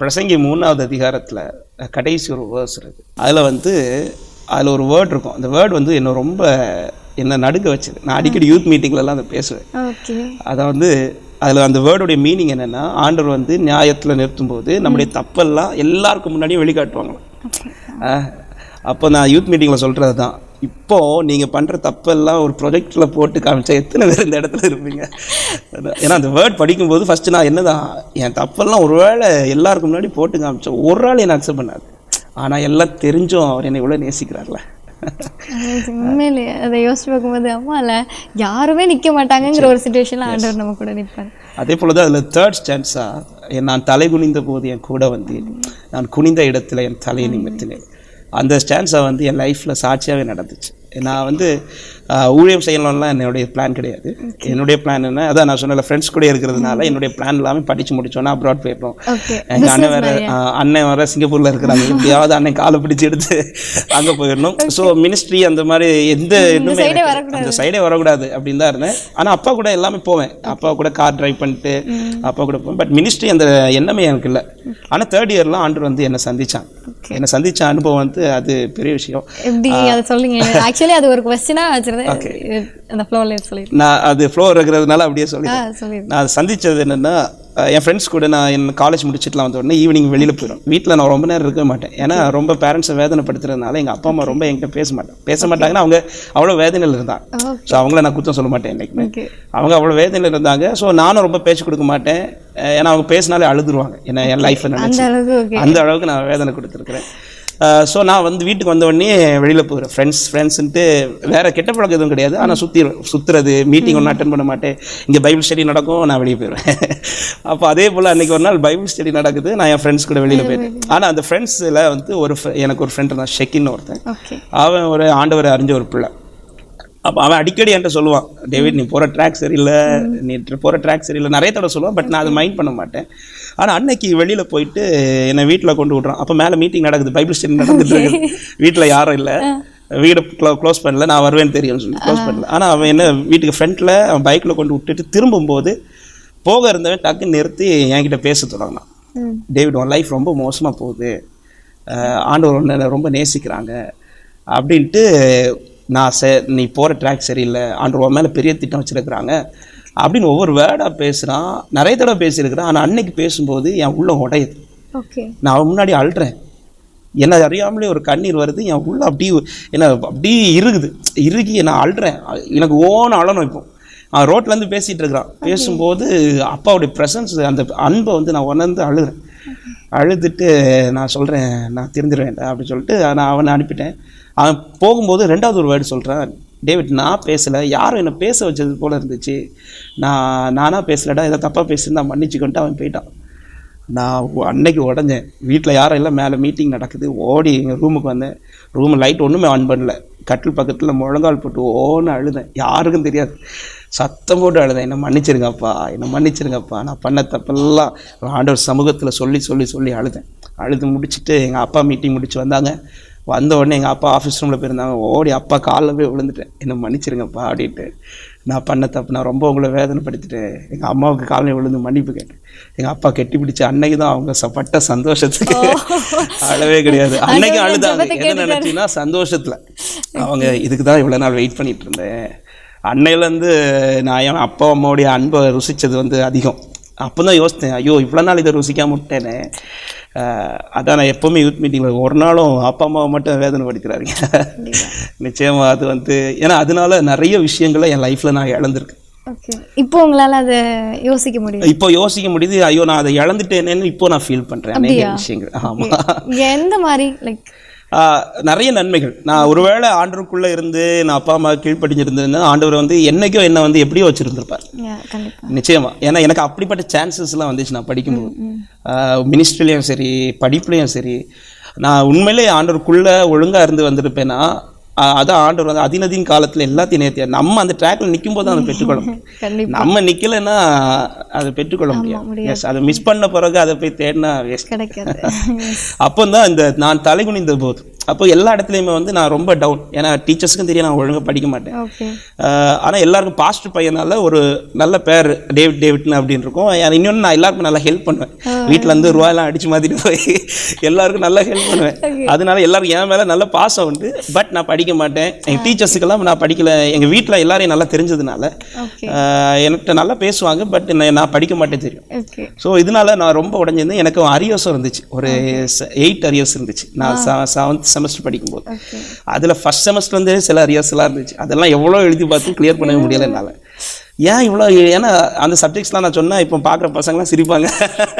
பிரசங்கி மூணாவது அதிகாரத்தில் கடைசி ஒரு வேர்ஸ் இருக்குது அதில் வந்து அதில் ஒரு வேர்ட் இருக்கும். அந்த வேர்ட் வந்து என்னை ரொம்ப என்னை நடுக்க வச்சது. நான் அடிக்கடி யூத் மீட்டிங்லலாம் அதை பேசுவேன். அதை வந்து அதில் அந்த வேர்டுடைய மீனிங் என்னென்னா ஆண்டவர் வந்து நியாயத்தில் நிறுத்தும்போது நம்முடைய தப்பெல்லாம் எல்லாருக்கும் முன்னாடியும் வெளிக்காட்டுவாங்களாம். அப்போ நான் யூத் மீட்டிங்கில் சொல்கிறது தான் இப்போ நீங்கள் பண்ணுற தப்பெல்லாம் ஒரு ப்ரொஜெக்டில் போட்டு காமிச்சா எத்தனை பேர் இந்த இடத்துல இருப்பீங்க? ஏன்னா அந்த வேர்ட் படிக்கும்போது ஃபஸ்ட்டு நான் என்னதான் என் தப்பெல்லாம் ஒருவேளை எல்லாருக்கும் முன்னாடி போட்டு காமிச்சேன் ஒரு ஆள் என்னை அக்செப்ட் பண்ணாது. ஆனால் எல்லாம் தெரிஞ்சும் அவர் என்னை இவ்வளோ நேசிக்கிறார்ல. உண்மையிலே அதை யோசிச்சு பார்க்கும்போது அம்மால யாருமே நிக்க மாட்டாங்கங்கிற ஒரு சுச்சுவேஷன்ல ஆண்டவர் நம்ம கூட நிற்பார் அதே போல தான் அதில் தேர்ட் ஸ்டான்ஸாக நான் தலை குனிந்த போது என் கூட வந்தேன் நான் குனிந்த இடத்துல என் தலையை நிமித்தினேன் அந்த ஸ்டான்ஸை வந்து என் லைஃப்பில் சாட்சியாகவே நடந்துச்சு. நான் வந்து ஊழியம் செய்யணும்லாம் என்னுடைய பிளான் கிடையாது. என்னுடைய பிளான் என்ன அதான் நான் சொன்னல ஃப்ரெண்ட்ஸ் கூட இருக்கிறதுனால என்னுடைய பிளான் எல்லாமே படித்து முடிச்சோன்னா அப்ராட் போயிடுறோம். எங்கள் அண்ணன் வேற அண்ணன் வேற சிங்கப்பூரில் இருக்கிறாங்க. எப்படியாவது அண்ணன் காலை பிடிச்சி எடுத்து அங்கே போயிடணும். ஸோ மினிஸ்ட்ரி அந்த மாதிரி எந்த இதுவுமே அந்த சைடே வரக்கூடாது. அப்படின்னு தான் இருந்தேன். ஆனால் அப்பா கூட எல்லாமே போவேன். அப்பா கூட கார் டிரைவ் பண்ணிட்டு அப்பா கூட போவேன். பட் மினிஸ்ட்ரி அந்த எண்ணமே எனக்கு இல்லை. ஆனால் தேர்ட் இயர்லாம் ஆண்டு வந்து என்னை சந்திச்சான். என்னை சந்திச்ச அனுபவம் வந்து அது பெரிய விஷயம். சொல்லுங்க. ஆக்சுவலி அது ஒரு கொஸ்டினா வச்சிருந்தேன். அந்த ஃப்ளோர்ல சொல்லிடுறேன் நான் அது ஃப்ளோ இருக்கிறதுனால அப்படியே சொல்லி நான் சந்திச்சது என்னென்னா என் ஃப்ரெண்ட்ஸ் கூட நான் என் காலேஜ் முடிச்சிட்டுலாம் வந்த உடனே ஈவினிங் வெளியில் போயிடும். வீட்டில் நான் ரொம்ப நேரம் இருக்க மாட்டேன். ஏன்னா ரொம்ப பேரண்ட்ஸை வேதனைப்படுத்துறதுனால எங்கள் அப்பா அம்மா ரொம்ப என்கிட்ட பேச மாட்டேன் பேச மாட்டாங்கன்னா அவங்க அவ்வளோ வேதனையில் இருந்தாங்க. ஸோ அவங்கள நான் குத்தம் சொல்ல மாட்டேன் என்றைக்குமே அவங்க அவ்வளோ வேதனையில் இருந்தாங்க. ஸோ நானும் ரொம்ப பேச்சு கொடுக்க மாட்டேன். ஏன்னா அவங்க பேசினாலே அழுதுருவாங்க. என்ன என் லைஃப்பை அந்த நினச்சி. அந்த அளவுக்கு நான் வேதனை கொடுத்துருக்குறேன். ஸோ நான் வந்து வீட்டுக்கு வந்த உடனே வெளியில் போகிறேன் ஃப்ரெண்ட்ஸ் ஃப்ரெண்ட்ஸ்ன்ட்டு வேறு கெட்ட பழக்கம் எதுவும் கிடையாது. ஆனால் சுற்றி சுற்றுறது மீட்டிங் ஒன்றும் அட்டன் பண்ண மாட்டேன். இங்கே பைபிள் ஸ்டடி நடக்கும் நான் வெளியே போயிடுவேன். அப்போ அதே போல் அன்றைக்கி ஒரு நாள் பைபிள் ஸ்டடி நடக்குது. நான் என் ஃப்ரெண்ட்ஸ் கூட வெளியில் போயிட்டேன் ஆனால் அந்த ஃப்ரெண்ட்ஸில் வந்து ஒரு எனக்கு ஒரு ஃப்ரெண்ட் தான் ஷெக்கின்னு ஒருத்தன். அவன் ஒரு ஆண்டவரை அறிஞ்ச ஒரு பிள்ளை. அப்போ அவன் அடிக்கடி என்கிட்ட சொல்லுவான் டேவிட் நீ போகிற ட்ராக் சரியில்லை நீ போகிற ட்ராக் சரியில்லை. நிறைய தடவை சொல்லுவான் பட் நான் அதை மைண்ட் பண்ண மாட்டேன். ஆனால் அன்னைக்கு வெளியில் போயிட்டு என்னை வீட்டில் கொண்டு விட்றான். அப்போ மேலே மீட்டிங் நடக்குது பைபிள் ஸ்டடி நடந்துட்டு இருக்குது. வீட்டில் யாரும் இல்லை. வீடை க்ளோ க்ளோஸ் பண்ணல நான் வருவேன்னு தெரியும்னு சொல்லி க்ளோஸ் பண்ணல. ஆனால் அவன் என்ன வீட்டுக்கு ஃப்ரண்ட்டில் அவன் பைக்கில் கொண்டு விட்டுட்டு திரும்பும்போது போக இருந்தவன் டக்குன்னு நிறுத்தி என்கிட்ட பேச தொடங்கினான். டேவிட் உன் லைஃப் ரொம்ப மோசமாக போகுது. ஆண்டவர் உன்னை ரொம்ப நேசிக்கிறாங்க. அப்படின்ட்டு நான் சே நீ போகிற ட்ராக் சரியில்லை உன் மேலே பெரிய திட்டம் வச்சுருக்கிறாங்க. அப்படின்னு ஒவ்வொரு வேர்டாக பேசுகிறான் நிறைய தடவை பேசியிருக்கிறான். ஆனால் அன்னைக்கு பேசும்போது என் உள்ளம் உடையுது. ஓகே நான் அவன் முன்னாடி அழுறேன். என்ன அறியாமலே ஒரு கண்ணீர் வருது. என் உள்ள அப்படி என்ன அப்படியே இறுகுது. இறுகி நான் அழுறேன். எனக்கு ஓன அழணும் இப்போ. அவன் ரோட்லேருந்து பேசிகிட்டு இருக்கிறான். பேசும்போது அப்பாவுடைய ப்ரெசன்ஸ் அந்த அன்பை வந்து நான் உணர்ந்து அழுகிறேன் அழுதுட்டு நான் சொல்கிறேன் நான் திருந்துடுவேன் அப்படின்னு சொல்லிட்டு நான் அவனை அனுப்பிட்டேன். அவன் போகும்போது ரெண்டாவது ஒரு வேர்டு சொல்கிறேன் டேவிட் நான் பேசலை. யாரும் என்னை பேச வச்சது போல் இருந்துச்சு. நான் நானாக பேசலடா. ஏதோ தப்பாக பேசியிருந்தா மன்னிச்சுக்கொண்டு அவன் போயிட்டான். நான் அன்னைக்கு உடஞ்சேன். வீட்டில் யாரும் இல்லை. மேலே மீட்டிங் நடக்குது. ஓடி எங்கள் ரூமுக்கு வந்தேன். ரூம் லைட் ஒன்றுமே ஆன் பண்ணல. கட்டில் பக்கத்தில் முழங்கால் போட்டு ஓன்னு அழுதேன். யாருக்கும் தெரியாது. சத்தம் போட்டு அழுதேன். என்னை மன்னிச்சிருங்கப்பா. என்னை மன்னிச்சிருங்கப்பா. நான் பண்ண தப்பெல்லாம் ஆண்டவர் சமூகத்தில் சொல்லி சொல்லி சொல்லி அழுதேன். அழுது முடிச்சுட்டு எங்கள் அப்பா மீட்டிங் முடிச்சு வந்தாங்க. வந்த உடனே எங்கள் அப்பா ஆஃபீஸ் ரூமில் போயிருந்தாங்க. ஓடி அப்பா காலில் போய் விழுந்துட்டேன். என்னை மன்னிச்சிருங்கப்பா அப்படின்ட்டு. நான் பண்ண தப்பு நான் ரொம்ப உங்களை வேதனைப்படுத்திட்டேன். எங்கள் அம்மாவுக்கு காலையில் விழுந்து மன்னிப்பு கேட்டேன். எங்கள் அப்பா கெட்டி பிடிச்ச அன்னைக்கு தான் அவங்க பட்ட சந்தோஷத்துக்கு அழவே கிடையாது. அன்னைக்கு அழுதாங்க. எதை நினச்சின்னா சந்தோஷத்தில். அவங்க இதுக்கு தான் இவ்வளோ நாள் வெயிட் பண்ணிட்டு இருந்தேன். அன்னையிலேருந்து நான் என் அப்பா அம்மாவுடைய அன்பை ருசித்தது வந்து அதிகம். அப்போ தான் யோசித்தேன் ஐயோ இவ்வளோ நாள் இதை ருசிக்காம விட்டேனே. அதான் நான் எப்போவுமே யூத் மீட்டிங்கில் ஒரு நாளும் அப்பா அம்மாவை மட்டும் வேதனைப்படுத்துறாருங்க நிச்சயமாக அது வந்து ஏன்னா அதனால நிறைய விஷயங்களை என் லைஃப்பில் நான் இழந்திருக்கேன். இப்போ உங்களால அதை யோசிக்க முடியும் இப்போ யோசிக்க முடியுது ஐயோ நான் அதை இழந்துட்டேனேன்னு இப்போ நான் ஃபீல் பண்ணுறேன் அநேக விஷயங்கள். ஆமாம் எந்த மாதிரி லைக் நிறைய நன்மைகள். நான் ஒருவேளை ஆண்டவருக்குள்ளே இருந்து நான் அப்பா அம்மா கீழ்ப்படிஞ்சிருந்தேன்னா ஆண்டவர் வந்து என்னைக்கோ என்னை வந்து எப்படியோ வச்சுருந்துருப்பார். கண்டிப்பா. நிச்சயமா. ஏன்னா எனக்கு அப்படிப்பட்ட சான்சஸ்லாம் வந்துச்சு நான் படிக்கும்போது. மினிஸ்ட்ரிலையும் சரி படிப்புலையும் சரி நான் உண்மையிலே ஆண்டவருக்குள்ளே ஒழுங்காக இருந்து வந்திருப்பேன்னா அதான் ஆண்டவர் வந்து அதினதின் காலத்தில் எல்லாத்தையும் நேர்த்தியா நம்ம அந்த ட்ராக்ல நிற்கும் போது அதை பெற்றுக்கொள்ள முடியும். கண்டிப்பா. நம்ம நிற்கலைன்னா அதை பெற்றுக்கொள்ள முடியாது. எஸ் அதை மிஸ் பண்ண பிறகு அதை போய் தேடினா வேஸ்ட் அப்போ தான் இந்த நான் தலைகுனிந்த போது அப்போ எல்லா இடத்துலையுமே வந்து நான் ரொம்ப டவுன் ஏன்னா டீச்சர்ஸுக்கும் தெரியும் நான் ஒழுங்கா படிக்க மாட்டேன். ஓகே ஆஹ் ஆனா எல்லாருக்கும் பாஸ்ட் பையனால ஒரு நல்ல பேர் டேவிட் டேவிட்னு அப்படின்னு இருக்கும். இன்னொன்று நான் எல்லாருக்கும் நல்லா ஹெல்ப் பண்ணுவேன். வீட்டில் இருந்து ரூபாயெல்லாம் அடிச்சு மாத்திட்டு போய் எல்லாருக்கும் நல்லா ஹெல்ப் பண்ணுவேன். அதனால எல்லாருக்கும் என் மேலே நல்ல பாசம் உண்டு பட் நான் படிக்க மாட்டேன். எங்கள் டீச்சர்ஸுக்கெல்லாம் நான் படிக்கல. எங்கள் வீட்டில் எல்லாரையும் நல்லா தெரிஞ்சதுனால என்கிட்ட நல்லா பேசுவாங்க. பட் நான் படிக்க மாட்டேன் தெரியும். ஸோ இதனால நான் ரொம்ப உடஞ்சிருந்தேன். எனக்கு அரியர்ஸும் இருந்துச்சு. ஒரு எயிட் அரியர்ஸ் இருந்துச்சு. நான் செவன்த் செமஸ்டர் படிக்கும்போது. அதில் ஃபஸ்ட் செமஸ்டர்லேருந்தே சில அரியர்ஸ்லாம் இருந்துச்சு. அதெல்லாம் எவ்வளோ எழுதி பார்த்து கிளியர் பண்ணவே முடியல என்னால். ஏன் இவ்வளோ ஏன்னா அந்த சப்ஜெக்ட்ஸ்லாம் நான் சொன்னா இப்போ பார்க்குற பசங்களாம் சிரிப்பாங்க.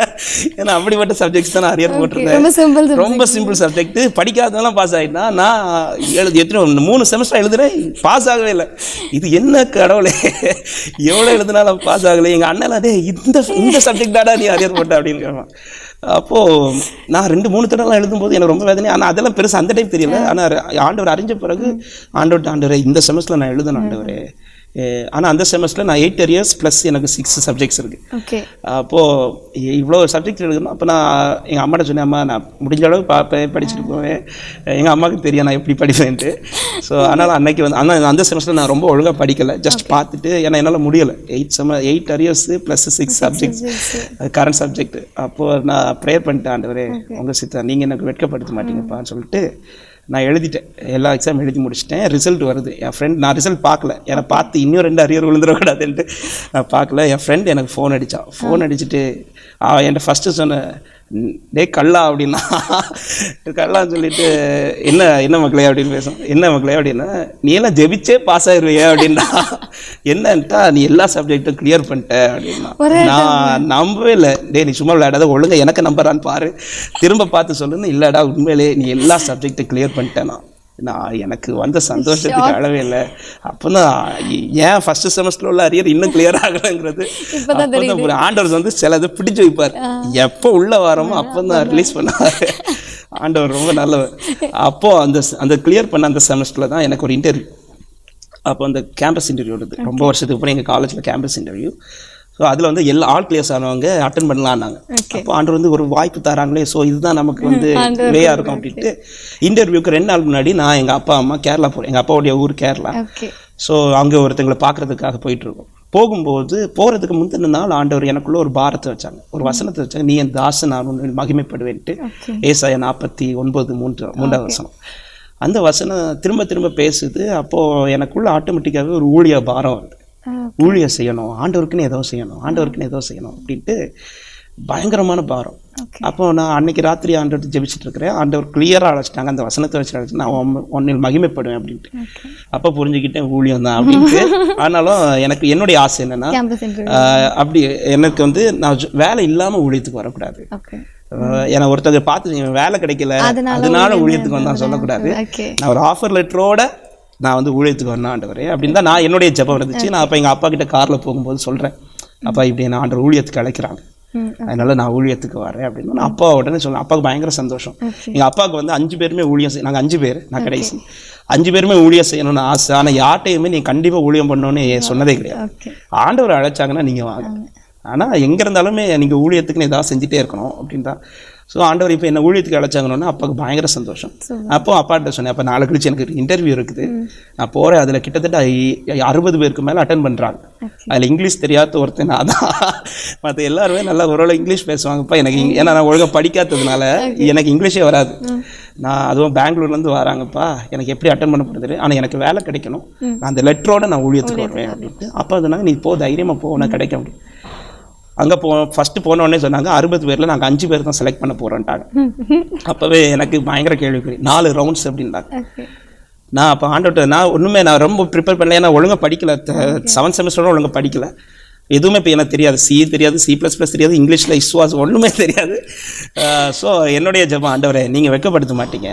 ஏன்னா அப்படிப்பட்ட சப்ஜெக்ட்ஸ் தான் நான் அரியர் போட்டிருந்தேன். ரொம்ப சிம்பிள் ரொம்ப சிம்பிள் சப்ஜெக்ட் படிக்காதவெல்லாம் பாஸ் ஆகிட்டா நான் எழுதி எத்தனை மூணு செமஸ்டர் எழுதுறேன் பாஸ் ஆகவே இல்லை. இது என்ன கடவுளே? எவ்வளோ எழுதினாலும் பாஸ் ஆகலை. எங்கள் அண்ணன் டே இந்த இந்த சப்ஜெக்ட் தாடா நீ அரியர் போட்ட அப்படின்னு கேட்பான். அப்போது நான் ரெண்டு மூணு தடவை எழுதும்போது எனக்கு ரொம்ப வேதனை ஆனால் அதெல்லாம் பெருசு அந்த டைம் தெரியல. ஆனால் ஆண்டவர் அறிஞ்ச பிறகு ஆண்டவர் ஆண்டவரே இந்த செமஸ்டரில் நான் எழுதணும் ஆண்டவரே. ஆனால் அந்த செமஸ்டரில் நான் எயிட் இயர்ஸ் ப்ளஸ் எனக்கு சிக்ஸ் சப்ஜெக்ட்ஸ் இருக்குது ஓகே அப்போது இவ்வளோ சப்ஜெக்ட் எழுதணும். அப்போ நான் எங்கள் அம்மாட்ட சொன்னேன் அம்மா நான் முடிஞ்ச அளவு பார்ப்பேன் படிச்சுட்டு போவேன். எங்கள் அம்மாவுக்கு தெரியும் நான் எப்படி படிப்பேன்ட்டு. ஸோ அதனால் அன்னைக்கு வந்து ஆனால் அந்த செமஸ்டர் நான் ரொம்ப ஒழுங்காக படிக்கலை. ஜஸ்ட் பார்த்துட்டு ஏன்னா என்னால் முடியலை. Eight sem eight arrears plus six subjects current subject அப்போது நான் ப்ரேயர் பண்ணிட்டேன் ஆண்டவரே. உங்கள் சித்தா நீங்கள் எனக்கு வெட்கப்படுத்த மாட்டீங்கப்பான்னு சொல்லிட்டு நான் எழுதிட்டேன். எல்லா எக்ஸாம் எழுதி முடிச்சிட்டேன். ரிசல்ட் வருது. என் ஃப்ரெண்ட் நான் ரிசல்ட் பார்க்கல. ஏன்னா பார்த்து இன்னும் ரெண்டு அரியர் விழுந்துடக்கூடாதுன்ட்டு நான் பார்க்கல. என் ஃப்ரெண்ட் எனக்கு ஃபோன் அடித்தான் ஃபோன் அடிச்சுட்டு அவன் என்கிட்ட ஃபஸ்ட்டு சொன்ன டே கல்லா அப்படின்னா கல்லான்னு சொல்லிட்டு என்ன என்ன மக்களே அப்படின்னு பேசும் என்ன மக்களே அப்படின்னா நீ எல்லாம் ஜெபிச்சே பாஸ் ஆயிருவிய அப்படின்னா என்னன்ட்டா நீ எல்லா சப்ஜெக்ட்டும் கிளியர் பண்ணிட்ட அப்படின்னா. நான் நம்பவே இல்லை. டேய் நீ சும்மா விளையாடாத ஒழுங்கா எனக்கு நம்புறான்னு பாரு. திரும்ப பார்த்து சொல்லுன்னு இல்லடா உண்மையிலே நீ எல்லா சப்ஜெக்ட்டும் கிளியர் பண்ணிட்டேனா நான் எனக்கு வந்த சந்தோஷத்துக்கு அளவே இல்லை. அப்போ தான் ஏன் ஃபர்ஸ்ட் செமஸ்டர் உள்ள அரியர் இன்னும் கிளியர் ஆகலைங்கிறது. புரியும். ஆண்டவர் வந்து சில இது பிடிச்சு வைப்பார். எப்போ உள்ள வரோமோ அப்போ தான் ரிலீஸ் பண்ணாரு ஆண்டவர் ரொம்ப நல்லவர். அப்போ அந்த அந்த கிளியர் பண்ண அந்த செமஸ்டரில் தான் எனக்கு ஒரு இன்டர்வியூ அப்போ அந்த கேம்பஸ் இன்டர்வியூ வருது ரொம்ப வருஷத்துக்கு அப்புறம் எங்கள் காலேஜில் கேம்பஸ் இன்டர்வியூ ஸோ அதில் வந்து எல்லா ஆல் கிளியர்ஸ் ஆனவங்க அட்டன் பண்ணலான்னாங்க அப்போ ஆண்டவர் வந்து ஒரு வாய்ப்பு தராங்களே ஸோ இதுதான் நமக்கு வந்து வேயா இருக்கும் அப்படின்ட்டு இன்டர்வியூக்கு ரெண்டு நாள் முன்னாடி நான் எங்கள் அப்பா அம்மா கேரளா போகிறேன் எங்கள் அப்பாவுடைய ஊர் கேரளா. ஸோ அங்கே ஒருத்தங்களை பார்க்கறதுக்காக போயிட்டு இருக்கோம். போகும்போது போகிறதுக்கு முந்தின நாள் ஆண்டவர் எனக்குள்ள ஒரு பாரத்தை வச்சாங்க. ஒரு வசனத்தை வச்சாங்க. நீ என் தாசன் நான் மகிமைப்படுவேன்ட்டு. ஏசாய நாற்பத்தி ஒன்பது மூன்று மூன்றாவது வசனம். அந்த வசனம் திரும்ப திரும்ப பேசுது. அப்போது எனக்குள்ள ஆட்டோமேட்டிக்காகவே ஒரு ஊழிய பாரம் வருது. ஊழியம் செய்யணும் ஆண்டவருக்குன்னு ஏதோ செய்யணும் ஆண்டவருக்குன்னு ஏதோ செய்யணும் அப்படின்ட்டு பயங்கரமான பாரம். அப்போ நான் அன்னைக்கு ராத்திரி ஆண்டவர் ஜெபிச்சுட்டு இருக்கிறேன். ஆண்டவர் கிளியராக அழைச்சிட்டாங்க. அந்த வசனத்தை வச்சு அழைச்சு நான் ஒன்னில் மகிமைப்படுவேன் அப்படின்ட்டு. அப்போ புரிஞ்சுக்கிட்டேன் ஊழியம் தான் அப்படின்ட்டு. ஆனாலும் எனக்கு என்னுடைய ஆசை என்னன்னா அப்படி எனக்கு வந்து நான் வேலை இல்லாமல் ஊழியத்துக்கு வரக்கூடாது. ஏன்னா ஒருத்தர் பார்த்து வேலை கிடைக்கல அதனால ஊழியத்துக்கு வந்தான் சொல்லக்கூடாது. நான் ஒரு ஆஃபர் லெட்டரோட நான் வந்து ஊழியத்துக்கு வரணும் ஆண்டவரே. அப்படின்னு தான் நான் என்னுடைய ஜெபம் இருந்துச்சு. நான் அப்போ எங்கள் அப்பா கிட்ட காரில் போகும்போது சொல்கிறேன் அப்பா இப்படி நான் ஆண்டவர் ஊழியத்துக்கு அழைக்கிறாங்க. அதனால நான் ஊழியத்துக்கு வரேன். அப்படின்னு நான் அப்பா உடனே சொன்னேன் அப்பாவுக்கு பயங்கர சந்தோஷம். எங்கள் அப்பாவுக்கு வந்து அஞ்சு பேருமே ஊழியம் செய்ய நாங்கள் அஞ்சு பேர் நான் கடைசி. அஞ்சு பேருமே ஊழியம் செய்யணும்னு ஆசை. ஆனால் யார்ட்டையுமே நீ கண்டிப்பாக ஊழியம் பண்ணணும்னு சொன்னதே கிடையாது. ஆண்டவர் அழைச்சாங்கன்னா நீங்கள் வாங்க. ஆனால் எங்கே இருந்தாலுமே நீங்கள் ஊழியத்துக்குன்னு ஏதாவது செஞ்சுட்டே இருக்கணும் அப்படின்னு தான் ஸோ ஆண்டவர் இப்போ என்ன ஊழியத்துக்கு அழைச்சாங்கன்னா அப்பாவுக்கு பயங்கர சந்தோஷம். அப்போ அப்பாட்ட சொன்னேன் அப்போ நாளை கழிச்சு எனக்கு இன்டர்வியூ இருக்குது. நான் போகிறேன் அதில் கிட்டத்தட்ட அறுபது பேருக்கு மேலே அட்டன் பண்ணுறாங்க அதில் இங்கிலீஷ் தெரியாத ஒருத்தன் நான் தான். மற்ற எல்லாருமே நல்லா ஓரளவு இங்கிலீஷ் பேசுவாங்கப்பா. எனக்கு ஏன்னா நான் ஒழுங்காக படிக்காததுனால எனக்கு இங்கிலீஷே வராது. நான் அதுவும் பெங்களூர்லேருந்து வராங்கப்பா. எனக்கு எப்படி அட்டன் பண்ண போகிறது ஆனால் எனக்கு வேலை கிடைக்கணும். நான் அந்த லெட்டரோட நான் ஊழியத்துக்கு வருவேன் அப்படின்ட்டு அப்போ சொன்னாங்க நீ போ தைரியமாக போ. உனக்கு கிடைக்கும் அப்படி அங்கே போ ஃபஸ்ட்டு போன உடனே சொன்னாங்க அறுபது பேரில் நாங்கள் அஞ்சு பேர் தான் செலக்ட் பண்ண போகிறோன்ட்டாங்க அப்போவே எனக்கு பயங்கர கேள்விக்குறி நாலு ரவுண்ட்ஸ் அப்படின்றாங்க ஓகே நான் அப்போ ஆண்டவர்கிட்ட நான் ஒன்றுமே நான் ரொம்ப ப்ரிப்பேர் பண்ணல ஏன்னா ஒழுங்காக படிக்கல. செவன்த் செமஸ்டரோட ஒழுங்கா படிக்கல. எதுவுமே இப்போ எனக்கு தெரியாது. சி தெரியாது சி ப்ளஸ் ப்ளஸ் தெரியாது இங்கிலீஷில் இஸ்வாஸ் ஒன்றுமே தெரியாது. ஸோ என்னுடைய ஜெபம் ஆண்டவரே நீங்கள் வெட்கப்படுத்த மாட்டீங்க.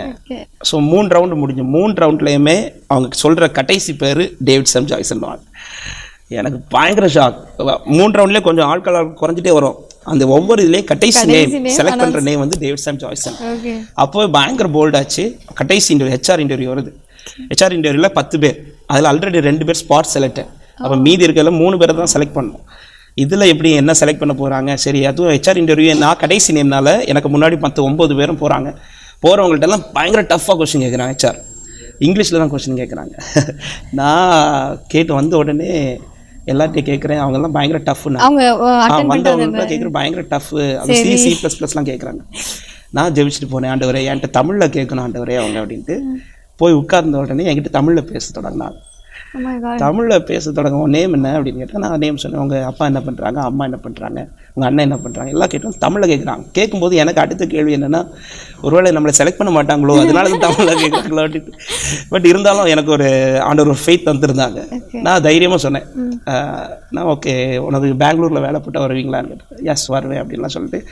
ஸோ மூணு ரவுண்டு முடிஞ்சு மூணு ரவுண்ட்லேயுமே அவங்க சொல்கிற கடைசி பேர் டேவிட் சம் ஜாய்சன்வாங்க எனக்கு பயங்கர ஷாக் மூணு ரவுண்ட்லேயே கொஞ்சம் ஆட்கள் குறைஞ்சிட்டே வரும். அந்த ஒவ்வொரு இதுலேயும் கடைசி நேம் செலக்ட் பண்ணுற நேம் வந்து டேவிட் சம் ஜாய்சன் அப்போ பயங்கர போல்டாச்சு கடைசி இன்டர்வியூ ஹெச்ஆர் இன்டர்வியூ வருது. ஹெச்ஆர் இன்டர்வியூவில் பத்து பேர். அதில் ஆல்ரெடி ரெண்டு பேர் ஸ்பாட் செலக்ட் அப்போ மீதி இருக்கிறதுல மூணு பேரை தான் செலக்ட் பண்ணணும். இதில் எப்படி என்ன செலக்ட் பண்ண போகிறாங்க சரி அதுவும் ஹெச்ஆர் இன்டர்வியூ நான் கடைசி நேம்னால எனக்கு முன்னாடி மற்ற ஒம்பது பேரும் போகிறாங்க போகிறவங்கள்ட்ட எல்லாம் பயங்கர டஃப்பாக கொஸ்டின் கேட்குறாங்க ஹெச்ஆர் இங்கிலீஷில் தான் கொஸ்டின் கேட்குறாங்க நான் கேட்டு வந்த உடனே எல்லார்ட்டையும் கேட்குறேன் அவங்கெல்லாம் பயங்கர டஃப்னு அவங்க அட்டன் வந்தவங்க கேட்குற பயங்கர டஃப் அது சி சி ப்ளஸ் ப்ளஸ்லாம் கேட்குறாங்க நான் ஜெபிச்சுட்டு போனேன் ஆண்டவரே. என்கிட்ட தமிழில் கேட்கணும் ஆண்டவரே அவங்க அப்படின்ட்டு. போய் உட்கார்ந்த உடனே என்கிட்ட தமிழில் பேச தொடங்கினாங்க. தமிழில் பேச தொடங்கும். நேம் என்ன அப்படின்னு கேட்டால் நான் நேம் சொன்னேன். உங்கள் அப்பா என்ன பண்ணுறாங்க அம்மா என்ன பண்ணுறாங்க உங்கள் அண்ணன் என்ன பண்ணுறாங்க எல்லாம் கேட்டோம். தமிழில் கேட்குறாங்க கேட்கும்போது எனக்கு அடுத்த கேள்வி என்னென்னா ஒருவேளை நம்மளை செலக்ட் பண்ண மாட்டாங்களோ? அதனால தான் தமிழில் கேட்குறாங்களோ அப்படின்ட்டு. பட் இருந்தாலும் எனக்கு ஒரு ஆண்டவர் ஒரு ஃபெய்த் தந்துருந்தாங்க. நான் தைரியமாக சொன்னேன். நான் ஓகே உனக்கு பெங்களூரில் வேலை போட்டால் வருவீங்களான்னு கேட்டேன். எஸ் வருவேன் அப்படின்லாம் சொல்லிட்டு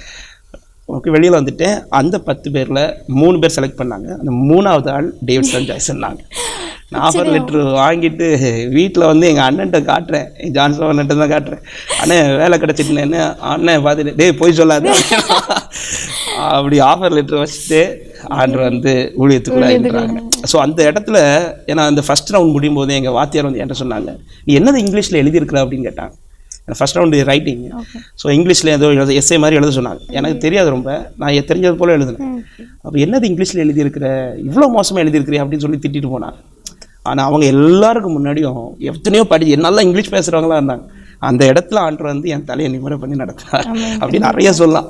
ஓகே வெளியில் வந்துட்டேன். அந்த பத்து பேரில் மூணு பேர் செலக்ட் பண்ணாங்க. அந்த மூணாவது ஆள் டேவிட்சன் ஜாய்சன்னாங்க. நான் ஆஃபர் லெட்ரு வாங்கிட்டு வீட்டில் வந்து எங்கள் அண்ணன்ட்ட காட்டுறேன். என் ஜான்சன் அண்ணன்ட்ட தான் காட்டுறேன். அண்ணன் வேலை கிடச்சிட்டுனேன்னு அண்ணன் பார்த்துட்டு டேய் போய் சொல்லாத. அப்படி ஆஃபர் லெட்ரு வச்சுட்டு ஆண்டர் வந்து ஊழியத்துக்குள்ளே இருக்கிறாங்க ஸோ அந்த இடத்துல ஏன்னா அந்த ஃபஸ்ட் ரவுண்ட் முடியும் போது எங்கள் வாத்தியார் வந்து என்கிட்ட சொன்னாங்க நீ என்னது இங்கிலீஷில் எழுதியிருக்கிற? அப்படின்னு கேட்டாங்க. ஃபர்ஸ்ட் ரவுண்டு ரைட்டிங் ஸோ இங்கிலீஷில் ஏதோ எழுத எஸ்ஏ மாதிரி எழுத சொன்னாங்க. எனக்கு தெரியாது ரொம்ப. நான் தெரிஞ்சது போல எழுதினேன். அப்போ என்னது இங்கிலீஷில் எழுதியிருக்கிற? இவ்வளோ மோசமாக எழுதியிருக்கிறீ அப்படின்னு சொல்லி திட்டிட்டு போனாங்க. ஆனால் அவங்க எல்லாருக்கும் முன்னாடியும் எத்தனையோ படி நல்லா இங்கிலீஷ் பேசுகிறவங்களா இருந்தாங்க. அந்த இடத்துல ஆண்டர் வந்து என் தலையை நிமிர பண்ணி நடத்தினார் அப்படி நிறைய சொல்லலாம்.